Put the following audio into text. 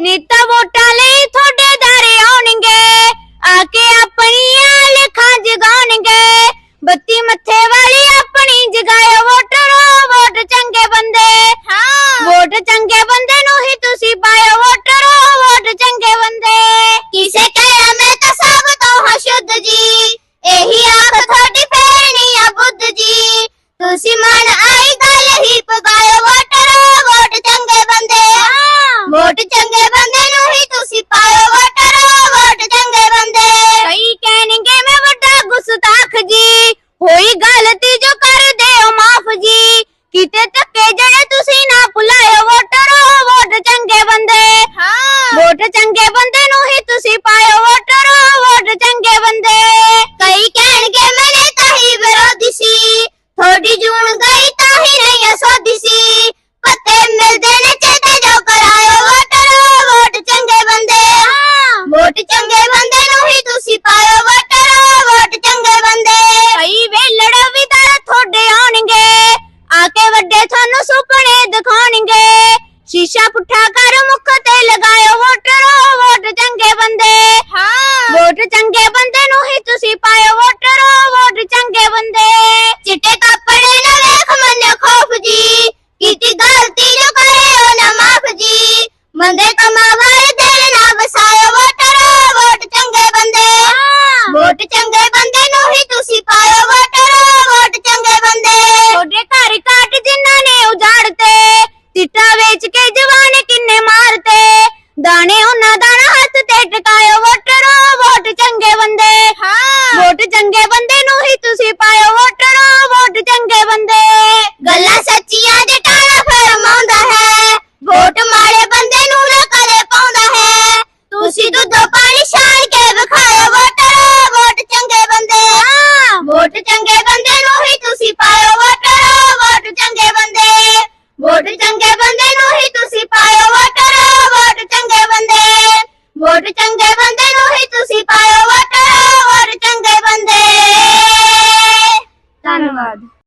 ਨੀਤਾ ਵੋਟਾਂ ਲਈ ਤੁਹਾਡੇ ਦਾਰੇ ਆਉਣਗੇ ਆ ਕੇ ਆਪਣੀਆਂ ਲਿਖਾਂ ਜਗਾਉਣਗੇ। ਬੱਤੀ ਮੱਥੇ ਵਾਲੀ ਆਪਣੀ ਜਗਾਇਓ ਵੋਟਰੋ ਵੋਟ ਚੰਗੇ ਬੰਦੇ। ਹਾਂ। ਵੋਟ ਚੰਗੇ ਬੰਦੇ ਨੂੰ ਹੀ ਤੁਸੀਂ ਪਾਇਓ ਵੋਟ। ਵੋਟ ਚੰਗੇ ਬੰਦੇ ਨੂੰ ਹੀ ਤੁਸੀਂ ਪਾਇਓ ਵੋਟਰੋ ਵੋਟ ਚੰਗੇ ਬੰਦੇ। ਕਈ ਕਹਿਣਗੇ ਮੈਨੇ ਤਾਂ ਹੀ ਵਿਰੋਧੀ ਸੀ ਥੋੜੀ ਜੂਣ ਗਈ ਤਾਂ ਹੀ ਨਹੀਂ ਅਸੋਧੀ ਸੀ। ਪੱਤੇ ਮਿਲਦੇ ਨੇ ਚੇਤੇ ਜੋ ਕਰਾਇਓ ਵੋਟਰੋ ਵੋਟ ਚੰਗੇ ਬੰਦੇ। ਵੋਟ ਚੰਗੇ ਬੰਦੇ ਨੂੰ ਹੀ ਤੁਸੀਂ ਪਾਇਓ ਵੋਟਰੋ ਵੋਟ ਚੰਗੇ ਬੰਦੇ। ਕਈ ਵੇਲੜ ਵੀ ਤਾਂ ਤੁਹਾਡੇ ਆਉਣਗੇ, ਆ ਕੇ ਵੱਡੇ ਤੁਹਾਨੂੰ ਸੁਪਨੇ ਦਿਖਾਉਣਗੇ। ਸ਼ੀਸ਼ਾ ਪੁੱਠਾ ਵੋਟ ਚੰਗੇ ਬੰਦੇ ਨੂੰ ਹੀ ਤੁਸੀਂ ਪਾਇਓ ਵੋਟਰੋ, ਵੋਟ ਚੰਗੇ ਬੰਦੇ। ਤੁਹਾਡੇ ਘਰ ਕਾਟ ਜਿਨ੍ਹਾਂ ਨੇ ਉਜਾੜਤੇ, ਚਿੱਟਾ ਵੇਚ ਕੇ ਜਵਾਨ ਕਿੰਨੇ ਮਾਰਤੇ, ਦਾਣੇ ਵੋਟ ਚੰਗੇ ਬੰਦੇ ਨੂੰ ਹੀ ਤੁਸੀਂ ਪਾਇਓ ਵੋਟਰੋ, ਵੋਟ ਚੰਗੇ ਬੰਦੇ। ਵੋਟ ਚੰਗੇ ਬੰਦੇ ਨੂੰ ਹੀ ਤੁਸੀਂ ਪਾਇਓ ਵੋਟਰੋ, ਵੋਟ ਚੰਗੇ ਬੰਦੇ। ਵੋਟ ਚੰਗੇ ਬੰਦੇ ਨੂੰ ਹੀ ਤੁਸੀਂ